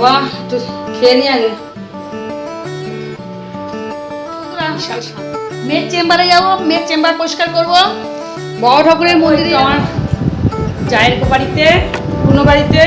বাবা, একটু খেয়ে নি আগে। মেয়ের চেম্বারে যাব, মেয়ের চেম্বার পরিষ্কার করব। বড় ঠাকুরের মন্দিরে আমার জায়ের বাড়িতে কোনো বাড়িতে।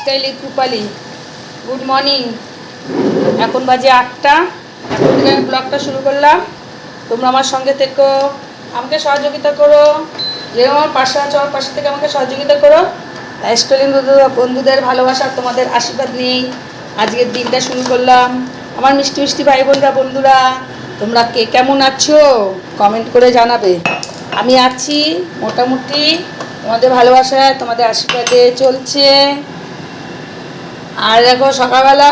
লাইফস্টাইলে কৃপালি গুড মর্নিং এখন বাজে আটটা। এখন থেকে আমি ব্লগটা শুরু করলাম। তোমরা আমার সঙ্গে থেকো। আমাকে সহযোগিতা করো। যে আমার পাশে আছো, আমার পাশে থেকে আমাকে সহযোগিতা করো। লাইফস্টাইল বন্ধুদের ভালোবাসা, তোমাদের আশীর্বাদ নেই আজকের দিনটা শুরু করলাম। আমার মিষ্টি মিষ্টি ভাই বোনরা, বন্ধুরা, তোমরা কে কেমন আছো? কমেন্ট করে জানাবে। আমি আছি মোটামুটি। তোমাদের ভালোবাসায়, তোমাদের আশীর্বাদে চলছে। আর দেখো সকালবেলা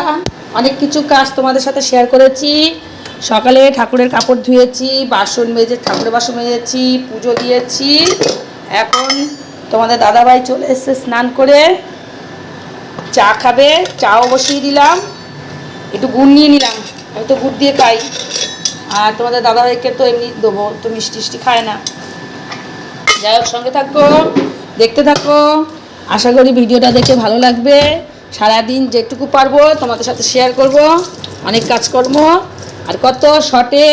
অনেক কিছু কাজ তোমাদের সাথে শেয়ার করেছি। সকালে ঠাকুরের কাপড় ধুয়েছি, বাসন মেজে, ঠাকুরের বাসন মেজেছি, পুজো দিয়েছি। এখন তোমাদের দাদাভাই চলে এসছে স্নান করে। চা খাবে, চাও বসিয়ে দিলাম। একটু গুড় নিয়ে নিলাম, আমি তো গুড় দিয়ে খাই। আর তোমাদের দাদাভাইকে তো এমনি দেবো, তো মিষ্টি মিষ্টি খায় না। যাই হোক, সঙ্গে থাকো, দেখতে থাকো। আশা করি ভিডিওটা দেখে ভালো লাগবে। সারাদিন যেটুকু পারব তোমাদের সাথে শেয়ার করব অনেক কাজকর্ম আর কত শর্টে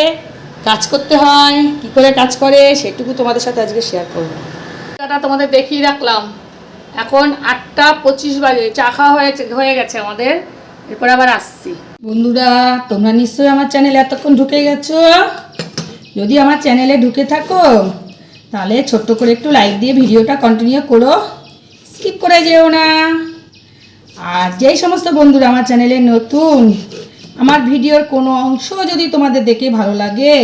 কাজ করতে হয় কি করে কাজ করে সেটুকু তোমাদের সাথে আজকে শেয়ার করব। এটা তোমাদের দেখিয়ে রাখলাম। এখন আটটা পঁচিশ বাজে চা খাওয়া হয়েছে হয়ে গেছে আমাদের। এরপর আবার আসছি। বন্ধুরা তোমরা নিশ্চয়ই আমার চ্যানেলে এতক্ষণ ঢুকে গেছো? যদি আমার চ্যানেলে ঢুকে থাকো তাহলে ছোট্ট করে একটু লাইক দিয়ে ভিডিওটা কন্টিনিউ করো। স্কিপ করে যেও না। আর যেই সমস্ত বন্ধুরা আমার চ্যানেলে নতুন, আমার ভিডিওর কোনো অংশ যদি তোমাদের দেখে ভালো লাগে,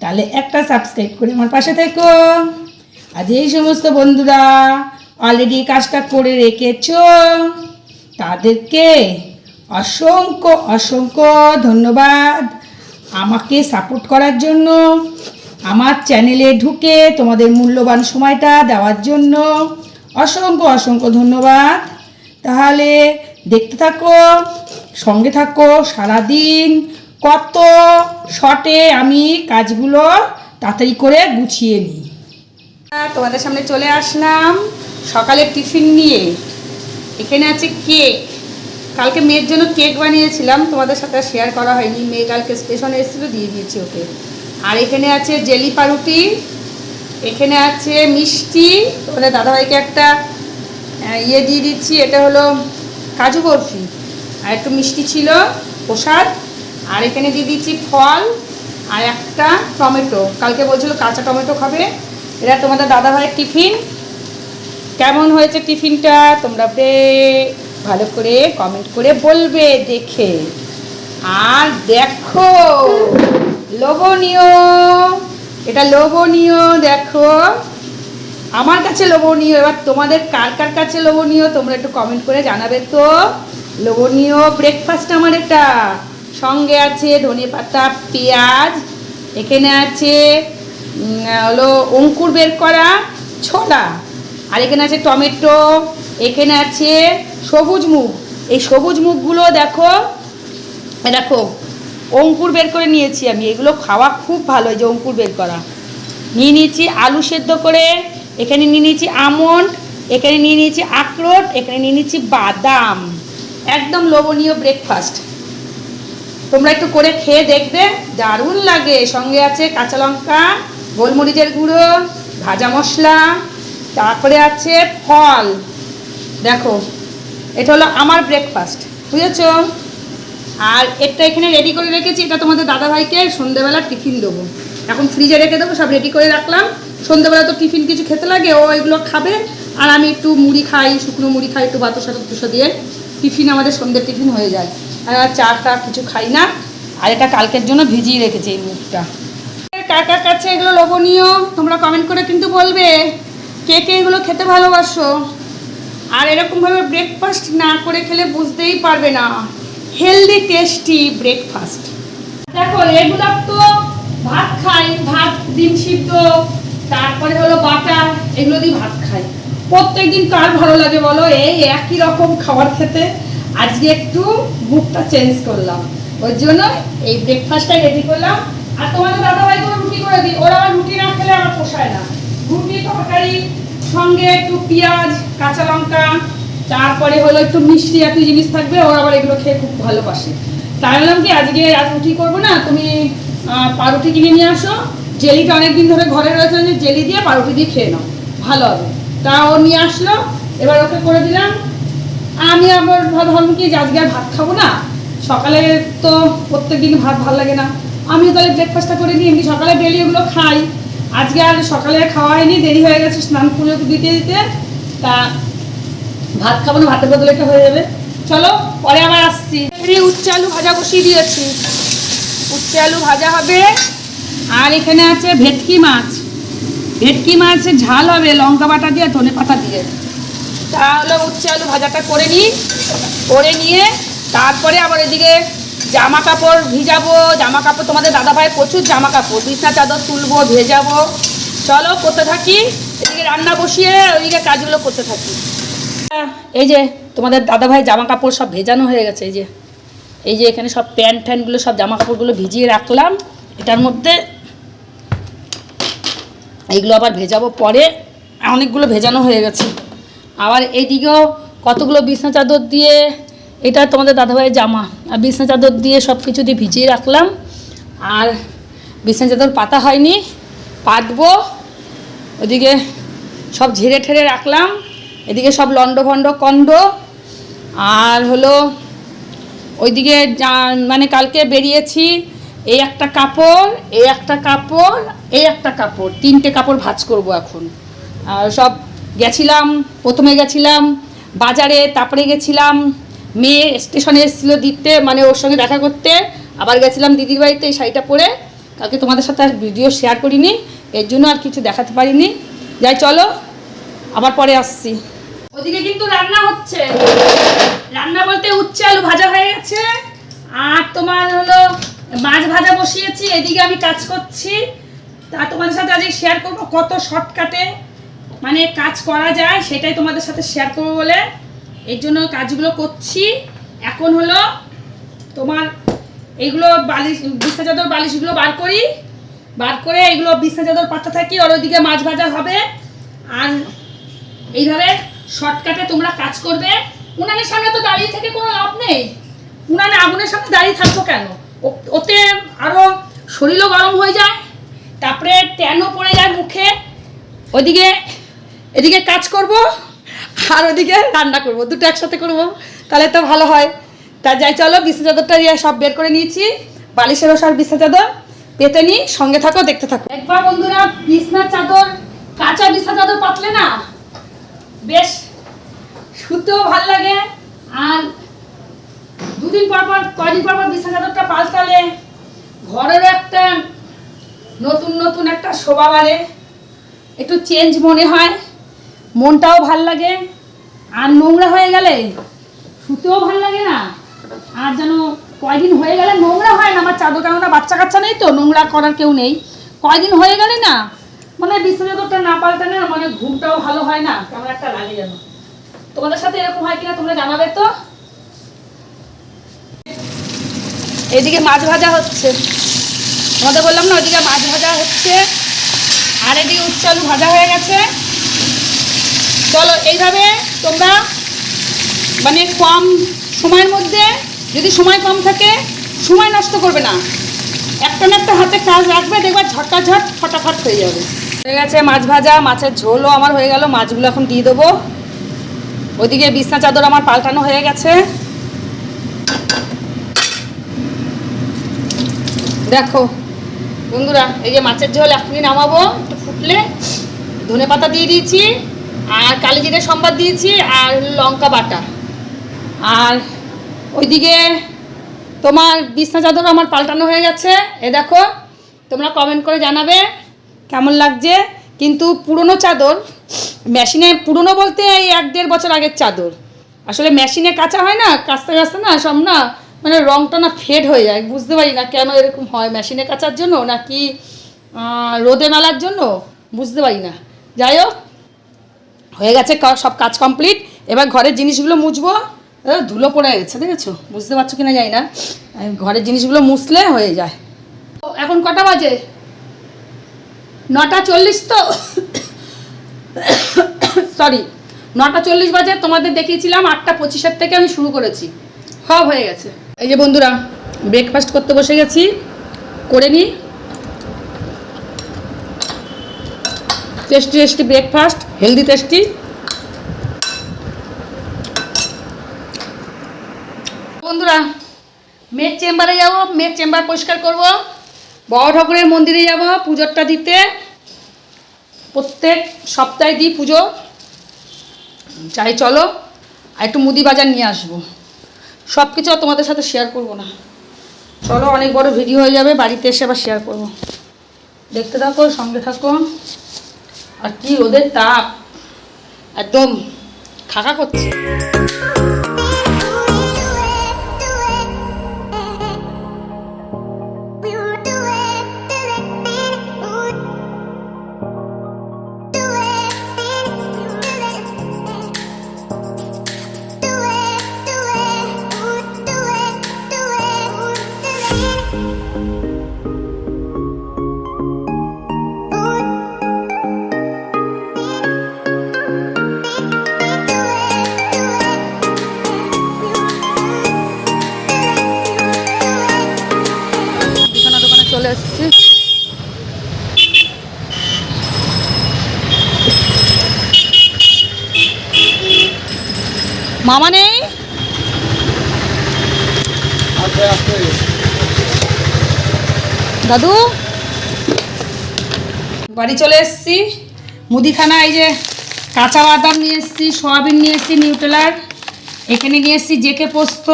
তাহলে একটা সাবস্ক্রাইব করে আমার পাশে থেকো। আর যেই সমস্ত বন্ধুরা অলরেডি কাজটা করে রেখেছো, তাদেরকে অসংখ্য অসংখ্য ধন্যবাদ আমাকে সাপোর্ট করার জন্য, আমার চ্যানেলে ঢুকে তোমাদের মূল্যবান সময়টা দেওয়ার জন্য অসংখ্য অসংখ্য ধন্যবাদ। তাহলে দেখতে থাকো, সঙ্গে থাকো, সারাদিন কত শটে আমি কাজগুলো তাড়াতাড়ি করে গুছিয়ে নিই। তোমাদের সামনে চলে আসলাম সকালে টিফিন নিয়ে। এখানে আছে কেক। কালকে মেয়ের জন্য কেক বানিয়েছিলাম, তোমাদের সাথে শেয়ার করা হয়নি। মেয়ে কালকে স্টেশনে এসেছিল, দিয়ে দিয়েছি ওকে। আর এখানে আছে জেলি পাউরুটি এখানে আছে মিষ্টি, তোমাদের দাদাভাইকে একটা ইয়ে দিয়ে দিচ্ছি, এটা হলো কাজু বরফি। আর একটু মিষ্টি ছিল, প্রসাদ। আর এখানে দিয়ে দিচ্ছি ফল আর একটা টমেটো। কালকে বলছিল কাঁচা টমেটো খাবে। এটা তোমাদের দাদাভাইয়ের টিফিন। কেমন হয়েছে টিফিনটা তোমরা ভালো করে কমেন্ট করে বলবে, দেখে। আর দেখো, লোভনীয়। এটা লোভনীয়, দেখো। আমার কাছে লোভনীয়, এবার তোমাদের কার কার কাছে লোভনীয় তোমরা একটু কমেন্ট করে জানাবে তো। লোভনীয় ব্রেকফাস্ট আমার এটা সঙ্গে আছে ধনে পাতা, পেঁয়াজ, এখানে আছে হলো অঙ্কুর বের করা ছোলা, আর এখানে আছে টমেটো, এখানে আছে সবুজ মুগ। এই সবুজ মুগগুলো দেখো দেখো, অঙ্কুর বের করে নিয়েছি আমি, এগুলো খাওয়া খুব ভালো যে অঙ্কুর বের করা। নিয়ে নিয়েছি আলু সেদ্ধ করে এখানে নিয়ে নিয়েছি আমন্ড, এখানে নিয়ে নিয়েছি আখরোট, এখানে নিয়ে নিয়েছি বাদাম। একদম লোভনীয় ব্রেকফাস্ট তোমরা একটু করে খেয়ে দেখবে, দারুণ লাগে। সঙ্গে আছে কাঁচা লঙ্কা, গোলমরিচের গুঁড়ো, ভাজা মশলা, তারপরে আছে ফল। দেখো, এটা হলো আমার ব্রেকফাস্ট বুঝেছ? আর একটা এখানে রেডি করে রেখেছি, এটা তোমাদের দাদাভাইকে সন্ধ্যেবেলা টিফিন দেবো। এখন ফ্রিজে রেখে দেবো, সব রেডি করে রাখলাম। সন্ধ্যেবেলা তো টিফিন কিছু খেতে লাগে, ও এগুলো খাবে। আর আমি একটু মুড়ি খাই, শুকনো মুড়ি খাই, একটু বাতাসা টাতুসা দিয়ে টিফিন, আমাদের সন্ধ্যের টিফিন হয়ে যায়। আর চা টা কিছু খাই না। আর এটা কালকের জন্য ভিজিয়ে রেখেছি এই মুখটা। কার কার কাছে এগুলো লোভনীয়, তোমরা কমেন্ট করে কিন্তু বলবে। কে কে এগুলো খেতে ভালোবাসো? আর এরকমভাবে ব্রেকফাস্ট না করে খেলে বুঝতেই পারবে না। হেলদি টেস্টি ব্রেকফাস্ট দেখো রেগুলার তো ভাত খাই, ভাত, ডিম সিদ্ধ তারপরে হলো বাটা, এগুলো দিয়ে ভাত খাই। প্রত্যেক দিন কার ভালো লাগে বলো? এই একই রকম খাবার খেতে। আজকে একটু মুখটা চেঞ্জ করলাম। ওর জন্য এই ব্রেকফাস্টটা রেডি করলাম। আর তোমাদের দাদাভাই করে রুটি করে দিই। ওরা আবার রুটি না খেলে আমার পোষায় না। রুটি তরকারি, সঙ্গে একটু পেঁয়াজ, কাঁচা লঙ্কা, তারপরে হলো একটু মিষ্টি জাতীয় জিনিস থাকবে। ওরা আবার এগুলো খেয়ে খুব ভালোবাসে। তাই বললাম কি, আজকে আজ রুটি করব না। তুমি পাউরুটি কিনে নিয়ে আসো। জেলিটা অনেকদিন ধরে ঘরে রয়েছে, যে জেলি দিয়ে পাউরুটি দিয়ে খেয়ে নাও। ভালো হবে। তা ও নিয়ে আসলো, এবার ওকে করে দিলাম। আমি আবার ভাব- ভাবলাম কি আজকে আর ভাত খাব না? সকালে তো প্রত্যেক দিন ভাত ভালো লাগে না। আমিও তাহলে ব্রেকফাস্টটা করে নিই, এমনি সকালে ডেলি ওগুলো খাই। আজকে আর সকালে খাওয়া হয়নি, দেরি হয়ে গেছে স্নান পুজো দিতে দিতে। তা ভাত খাব না, ভাতের বদলে হয়ে যাবে। চলো, পরে আবার আসছি। উচ্চে আলু ভাজা বসিয়ে দিয়েছি। উচ্চে আলু ভাজা হবে। আর এখানে আছে ভেটকি মাছ। ভেটকি মাছের ঝাল হবে লঙ্কা বাটা দিয়ে, ধনে পাতা দিয়ে। তাহলে উচ্ছে আলু ভাজাটা করে নিই। করে নিয়ে তারপরে আবার এদিকে জামা কাপড় ভিজাবো। জামা কাপড় তোমাদের দাদাভাই প্রচুর জামা কাপড়। বিছনা চাদর তুলবো, ভেজাবো। চলো করতে থাকি। এদিকে রান্না বসিয়ে ওইদিকে কাজগুলো করতে থাকি। এই যে তোমাদের দাদাভাই জামা কাপড় সব ভেজানো হয়ে গেছে, এই যে। এই যে এখানে সব প্যান্ট ফ্যানগুলো সব জামা কাপড়গুলো ভিজিয়ে রাখলাম। এটার মধ্যে এইগুলো আবার ভেজাবো পরে। অনেকগুলো ভেজানো হয়ে গেছে। আবার এইদিকেও কতগুলো বিছনা চাদর দিয়ে, এটা তোমাদের দাদাভাইয়ের জামা। আর বিছনা চাদর দিয়ে সব কিছু দিয়ে ভিজিয়ে রাখলাম। আর বিছনা চাদর পাতা হয়নি, পাতবো। ওদিকে সব ঝেড়ে ঠেড়ে রাখলাম। এদিকে সব লন্ড ভন্ড কণ্ড আর হলো ওইদিকে মানে কালকে বেরিয়েছি, এই একটা কাপড়, এই একটা কাপড় এই একটা কাপড়, তিনটে কাপড় ভাজ করব এখন। সব গেছিলাম, প্রথমে গেছিলাম বাজারে, তারপরে গেছিলাম, মেয়ে স্টেশনে এসেছিল দিতে মানে ওর সঙ্গে দেখা করতে। আবার গেছিলাম দিদির বাড়িতে এই শাড়িটা পরে। কালকে তোমাদের সাথে আর ভিডিও শেয়ার করিনি, এর জন্য আর কিছু দেখাতে পারিনি। যাই, চলো, আবার পরে আসছি। ওদিকে কিন্তু রান্না হচ্ছে। রান্না বলতে উচ্ছে আলু ভাজা হয়ে গেছে। আর তোমার হলো মাছ ভাজা বসিয়েছি, এদিকে আমি কাজ করছি। তা তোমাদের সাথে আজকে শেয়ার করব কত শর্টকাটে মানে কাজ করা যায় সেটাই তোমাদের সাথে শেয়ার করব বলে। এর জন্য কাজগুলো করছি। এখন হলো তোমার এইগুলো বালিশ বিছনা চাদর বালিশগুলো বার করি। বার করে এগুলো বিছনা চাদর পাতা থাকি, আর ওইদিকে মাছ ভাজা হবে। আর এইভাবে শর্টকাটে তোমরা কাজ করবে। উনানের সামনে তো দাঁড়িয়ে থেকে কোনো লাভ নেই। উনানে আগুনের সামনে দাঁড়িয়ে থাকব কেন? ওতে আরও শরীরও গরম হয়ে যায়। তারপরে ট্যানও পড়ে যায় মুখে। ওদিকে, এদিকে কাজ করব, আর ওদিকে রান্না করব। দুটো একসাথে করব, তাহলে তো ভালো হয়। তা যাই, চলো বিছনা চাদরটা দিয়ে সব বের করে নিয়েছি। বালিশের ওষার বিছনা চাদর, পেতে নিই সঙ্গে থাকো, দেখতে থাকো। একবার বন্ধুরা বিছনার চাদর, কাঁচা বিছনা চাদর পাতলে না? বেশ, শুতেও ভালো লাগে। আর দুদিন পর পর, কয়দিন পর পর বিছানা চাদরটা পাল্টালে, ঘরেরও একটা নতুন নতুন একটা শোভা বাড়ে। একটু চেঞ্জ মনে হয়। মনটাও ভালো লাগে। আর নোংরা হয়ে গেলে শুতেও ভালো লাগে না। আর যেন কয়দিন হয়ে গেলে নোংরা হয় না। আমার চাদর কেননা বাচ্চা কাচ্চা নেই তো, নোংরা করার কেউ নেই। কয়দিন হয়ে গেলে না মানে বিছানা চাদরটা না পাল্টালে না মানে ঘুমটাও ভালো হয় না। কেমন একটা লাগে যেন। তোমাদের সাথে এরকম হয় কিনা তোমরা জানাবে তো? এদিকে মাছ ভাজা হচ্ছে। তোমাদের বললাম না, ওইদিকে মাছ ভাজা হচ্ছে। আর এদিকে উচ্চ আলু ভাজা হয়ে গেছে। চলো, এইভাবে তোমরা মানে কম সময়ের মধ্যে, যদি সময় কম থাকে, সময় নষ্ট করবে না। একটা না একটা হাতে কাজ রাখবে, দেখবে ঝটাঝট ফটাফট হয়ে যাবে। হয়ে গেছে মাছ ভাজা, মাছের ঝোলও আমার হয়ে গেল, মাছগুলো এখন দিয়ে দেবো। ওইদিকে বিছনা চাদর আমার পাল্টানো হয়ে গেছে। দেখো বন্ধুরা, এই যে মাছের ঝোল, এখনই নামাবো। একটু ফুটলে ধনে পাতা দিয়ে দিয়েছি, আর কালি জিরে সম্বাদ দিয়েছি, আর লঙ্কা বাটা। আর ওইদিকে তোমার বিছনা চাদর আমার পাল্টানো হয়ে গেছে। এ দেখো, তোমরা কমেন্ট করে জানাবে কেমন লাগছে। কিন্তু পুরনো চাদর, মেশিনে, পুরনো বলতে এই এক দেড় বছর আগের চাদর। আসলে মেশিনে কাঁচা হয় না কাচতে কাচতে না, সব না মানে রংটা না ফেড হয়ে যায়, বুঝতে পারি না কেন এরকম হয়। মেশিনে কাচার জন্য নাকি রোদে মেলার জন্য? বুঝতে পারি না। যাই হোক, হয়ে গেছে সব কাজ কমপ্লিট এবার ঘরের জিনিসগুলো মুছবো। ধুলো পড়ে গেছে, দেখেছ? বুঝতে পারছ কিনা জানি না। ঘরের জিনিসগুলো মুছলে হয়ে যায়। এখন কটা বাজে? নটা চল্লিশ তো। সরি নটা চল্লিশ বাজে। তোমাদের দেখিয়েছিলাম আটটা পঁচিশের থেকে আমি শুরু করেছি। সব হয়ে গেছে। এই যে বন্ধুরা ব্রেকফাস্ট করতে বসে গেছি। করে নিই tasty tasty breakfast healthy tasty বন্ধুরা মেয়ের চেম্বারে যাব মেয়ের চেম্বার পরিষ্কার করব। বড় ঠাকুরের মন্দিরে যাব, পুজোরটা দিতে। প্রত্যেক সপ্তাহে দিই পুজো। চাই চলো। আর একটু মুদি বাজার নিয়ে আসব। সব কিছু আর তোমাদের সাথে শেয়ার করব না। চলো, অনেক বড় ভিডিও হয়ে যাবে, বাড়িতে এসে আবার শেয়ার করব। দেখতে থাকো, সঙ্গে থাকো। আর কি, ওদের তাপ। একদম থাকা করছে। মামা নেই? দাদু? বাড়ি চলে এসেছি। মুদিখানা, এই যে কাঁচা বাদাম নিয়ে এসেছি, সয়াবিন নিয়ে এসেছি নিউট্রেলার এখানে নিয়ে এসেছি জেকে পোস্ত,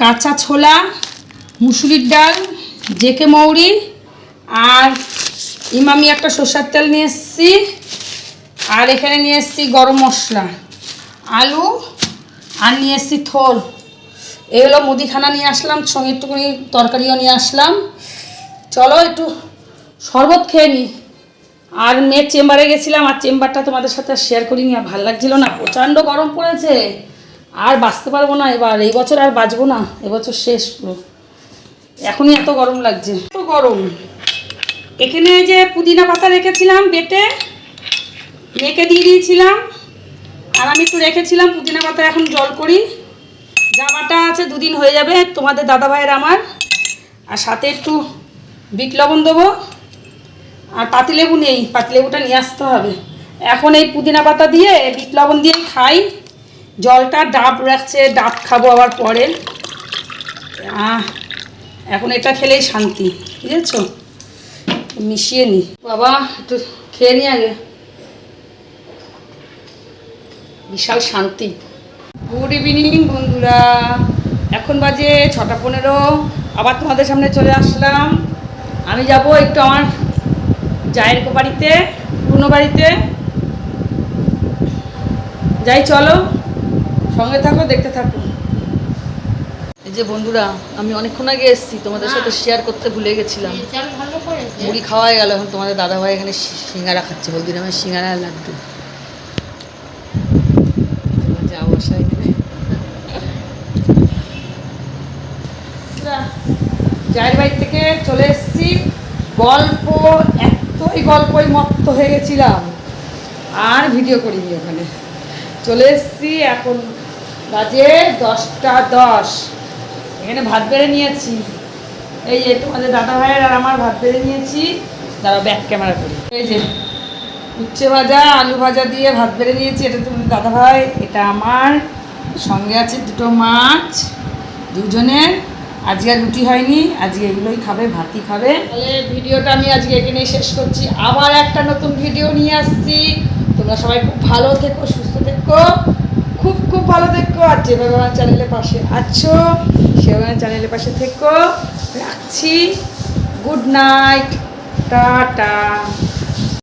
কাঁচা ছোলা, মুসুরির ডাল, জেকে মৌরি আর ইমামি একটা সর্ষার তেল নিয়ে এসেছি। আর এখানে নিয়ে এসেছি গরম মশলা। আলু আর নিয়ে এসেছি থোর। এগুলো মুদিখানা নিয়ে আসলাম সঙ্গে একটুখানি তরকারিও নিয়ে আসলাম। চলো একটু শরবত খেয়ে নিই আর মেয়ের চেম্বারে গেছিলাম, আর চেম্বারটা তোমাদের সাথে শেয়ার করিনি, আর ভালো লাগছিল না, প্রচণ্ড গরম পড়েছে। আর বাঁচতে পারব না এবার, এই বছর আর বাঁচবো না এবছর শেষ পুরো। এখনই এত গরম লাগছে। এত গরম। এখানে যে পুদিনা পাতা রেখেছিলাম, বেটে, মেয়েকে দিয়ে দিয়েছিলাম। আর আমি একটু রেখেছিলাম, পুদিনা পাতা এখন জল করি। জামাটা আছে দুদিন হয়ে যাবে, তোমাদের দাদা ভাইয়ের আমার। আর সাথে একটু বিট লবণ দেবো। আর পাতিলেবু নেই পাতিলেবুটা নিয়ে আসতে হবে। এখন এই পুদিনা পাতা দিয়ে বিট লবণ দিয়ে খাই। জলটা ডাব রাখছে, ডাব খাব আবার পরে। এখন এটা খেলেই শান্তি, বুঝেছ? মিশিয়ে নি। বাবা, একটু খেয়ে নি আগে। বিশাল শান্তি। গুড ইভিনিং বন্ধুরা। এখন বাজে ছটা পনেরো। আবার তোমাদের সামনে চলে আসলাম। আমি যাব একটু আমার জায়ের বাড়িতে পুরনো বাড়িতে। যাই চলো সঙ্গে থাকো দেখতে থাকো। এই যে বন্ধুরা আমি অনেকক্ষণ আগে এসেছি তোমাদের সাথে শেয়ার করতে ভুলে গেছিলাম। মুড়ি খাওয়া গেল এখন তোমাদের দাদাভাই এখানে সিঙ্গারা খাচ্ছে হলদিরামের সিঙ্গারা লাড্ডু। যা বসা এখানে জায়ের বাড়ি থেকে চলে এসেছি। গল্প, এতই গল্পই মত্ত হয়ে গেছিলাম। আর ভিডিও করিনি ওখানে। চলে এসেছি এখন বাজে দশটা দশ। এখানে ভাত বেড়ে নিয়েছি। এই যে, তোমাদের দাদা ভাইয়ের আর আমার ভাত বেড়ে নিয়েছি। দাঁড়াও ব্যাক ক্যামেরা করি। এই যে উচ্ছে ভাজা, আলু ভাজা দিয়ে ভাত বেড়ে নিয়েছি, এটা তোমাদের দাদা ভাই এটা আমার। সঙ্গে আছে দুটো মাছ দুজনের আজকে আর রুটি হয়নি, আজকে এগুলোই খাবে, ভাতই খাবে। তাহলে ভিডিওটা আমি আজকে এখানেই শেষ করছি। আবার একটা নতুন ভিডিও নিয়ে আসছি। তোমরা সবাই খুব ভালো থেকো, সুস্থ থেকো। খুব খুব ভালো থেকো। আর যেভাবে আমার চ্যানেলের পাশে আছো সেভাবে চ্যানেলের পাশে থেকো। রাখছি। Good night. টাটা।